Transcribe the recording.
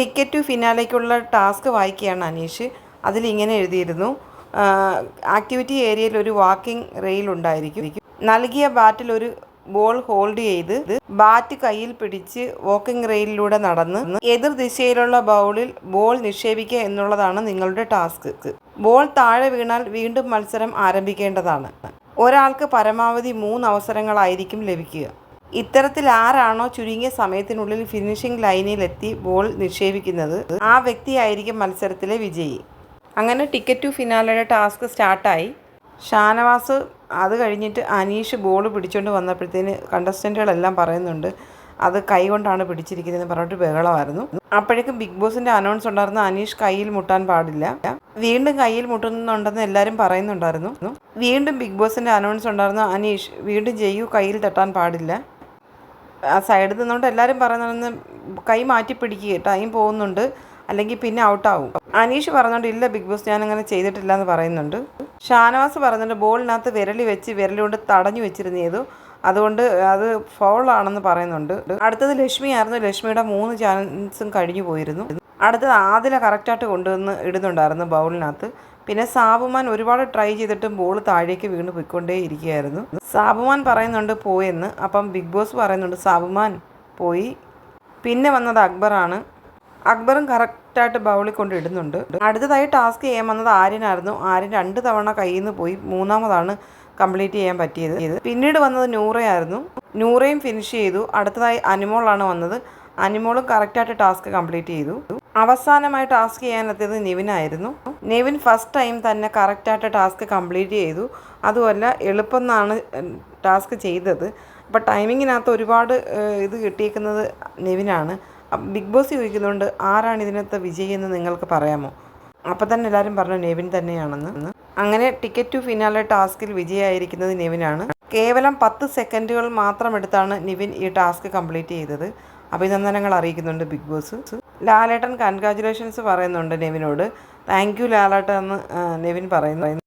Ticket to ഫിനാലേക്കുള്ള task വായിക്കുകയാണ് അനീഷ്. അതിലിങ്ങനെ എഴുതിയിരുന്നു ആക്ടിവിറ്റി ഏരിയയിൽ ഒരു വാക്കിംഗ് റെയിൽ ഉണ്ടായിരിക്കും. നൽകിയ ബാറ്റിൽ ഒരു ബോൾ ഹോൾഡ് ചെയ്ത് ബാറ്റ് കയ്യിൽ പിടിച്ച് വാക്കിംഗ് റെയിലിലൂടെ നടന്ന് എതിർ ദിശയിലുള്ള ബൗളിൽ ബോൾ നിക്ഷേപിക്കുക എന്നുള്ളതാണ് നിങ്ങളുടെ ടാസ്ക്. ബോൾ താഴെ വീണാൽ വീണ്ടും മത്സരം ആരംഭിക്കേണ്ടതാണ്. ഒരാൾക്ക് പരമാവധി മൂന്ന് അവസരങ്ങളായിരിക്കും ലഭിക്കുക. ഇത്തരത്തിൽ ആരാണോ ചുരുങ്ങിയ സമയത്തിനുള്ളിൽ ഫിനിഷിംഗ് ലൈനിലെത്തി ബോൾ നിക്ഷേപിക്കുന്നത് ആ വ്യക്തിയായിരിക്കും മത്സരത്തിലെ വിജയി. അങ്ങനെ ടിക്കറ്റ് ടു ഫിനാലയുടെ ടാസ്ക് സ്റ്റാർട്ടായി ഷാനവാസ് അത് കഴിഞ്ഞിട്ട് അനീഷ് ബോൾ പിടിച്ചുകൊണ്ട് വന്നപ്പോഴത്തേന് കണ്ടസ്റ്റന്റുകളെല്ലാം പറയുന്നുണ്ട് അത് കൈ കൊണ്ടാണ് പിടിച്ചിരിക്കുന്നതെന്ന് പറഞ്ഞിട്ട് ബഹളമായിരുന്നു. അപ്പോഴേക്കും ബിഗ് ബോസിന്റെ അനൗൺസ് ഉണ്ടായിരുന്ന അനീഷ് കയ്യിൽ മുട്ടാൻ പാടില്ല. വീണ്ടും കയ്യിൽ മുട്ടുന്നുണ്ടെന്ന് എല്ലാവരും പറയുന്നുണ്ടായിരുന്നു. വീണ്ടും ബിഗ് ബോസിന്റെ അനൗൺസ് ഉണ്ടായിരുന്ന അനീഷ് വീണ്ടും ജയ്യു കയ്യിൽ തട്ടാൻ പാടില്ല. ആ സൈഡിൽ നിന്നുകൊണ്ട് എല്ലാവരും പറയുന്നതെന്ന് കൈ മാറ്റി പിടിക്കുക ടൈം പോകുന്നുണ്ട് അല്ലെങ്കിൽ പിന്നെ ഔട്ടാവും അനീഷ് പറഞ്ഞുകൊണ്ട് ഇല്ല ബിഗ് ബോസ് ഞാനങ്ങനെ ചെയ്തിട്ടില്ല എന്ന് പറയുന്നുണ്ട്. ഷാനവാസ് പറഞ്ഞിട്ട് ബോളിനകത്ത് വിരലി വെച്ച് വിരലുകൊണ്ട് തടഞ്ഞു വെച്ചിരുന്നേതു അതുകൊണ്ട് അത് ഫൗളാണെന്ന് പറയുന്നുണ്ട്. അടുത്തത് ലക്ഷ്മി ആയിരുന്നു. ലക്ഷ്മിയുടെ മൂന്ന് ചാൻസും കഴിഞ്ഞു പോയിരുന്നു. അടുത്തത് ആദില കറക്റ്റായിട്ട് കൊണ്ടുവന്ന് ഇടുന്നുണ്ടായിരുന്നു ബൗളിനകത്ത്. പിന്നെ സാബുമാൻ ഒരുപാട് ട്രൈ ചെയ്തിട്ടും ബോൾ താഴേക്ക് വീണ് പോയിക്കൊണ്ടേ ഇരിക്കുകയായിരുന്നു. സാബുമാൻ പറയുന്നുണ്ട് പോയെന്ന് അപ്പം ബിഗ് ബോസ് പറയുന്നുണ്ട് സാബുമാൻ പോയി. പിന്നെ വന്നത് അക്ബറാണ്. അക്ബറും കറക്റ്റായിട്ട് ബൗളിൽ കൊണ്ട് ഇടുന്നുണ്ട്. അടുത്തതായി ടാസ്ക് ചെയ്യാൻ വന്നത് ആര്യനായിരുന്നു. ആര്യൻ രണ്ട് തവണ കയ്യിൽ നിന്ന് പോയി മൂന്നാമതാണ് കംപ്ലീറ്റ് ചെയ്യാൻ പറ്റിയത്. പിന്നീട് വന്നത് നൂറയായിരുന്നു. നൂറയും ഫിനിഷ് ചെയ്തു. അടുത്തതായി അനിമോളാണ് വന്നത്. അനിമോളും കറക്റ്റായിട്ട് ടാസ്ക് കംപ്ലീറ്റ് ചെയ്തു. അവസാനമായി ടാസ്ക് ചെയ്യാനെത്തിയത് നിവിനായിരുന്നു. നിവിൻ ഫസ്റ്റ് ടൈം തന്നെ കറക്റ്റായിട്ട് ടാസ്ക് കംപ്ലീറ്റ് ചെയ്തു. അതുമല്ല എളുപ്പം എന്നാണ് ടാസ്ക് ചെയ്തത്. അപ്പോൾ ടൈമിങ്ങിനകത്ത് ഒരുപാട് ഇത് കിട്ടിയേക്കുന്നത് നിവിനാണ്. ബിഗ് ബോസ് ചോദിക്കുന്നുണ്ട് ആരാണ് ഇതിനകത്ത് വിജയി എന്ന് നിങ്ങൾക്ക് പറയാമോ? അപ്പോൾ തന്നെ എല്ലാവരും പറഞ്ഞു നെവിൻ തന്നെയാണെന്ന്. അങ്ങനെ ടിക്കറ്റ് ടു ഫിനാലെ ടാസ്കിൽ വിജയായിരിക്കുന്നത് നെവിനാണ്. കേവലം പത്ത് സെക്കൻഡുകൾ മാത്രം എടുത്താണ് നിവിൻ ഈ ടാസ്ക് കംപ്ലീറ്റ് ചെയ്തത്. അഭിനന്ദനങ്ങൾ അറിയിക്കുന്നുണ്ട് ബിഗ് ബോസ്. ലാലേട്ടൻ കൺഗ്രാജുലേഷൻസ് പറയുന്നുണ്ട് നെവിനോട്. താങ്ക് യു ലാലേട്ടൻ എന്ന് നെവിൻ പറയുന്നു.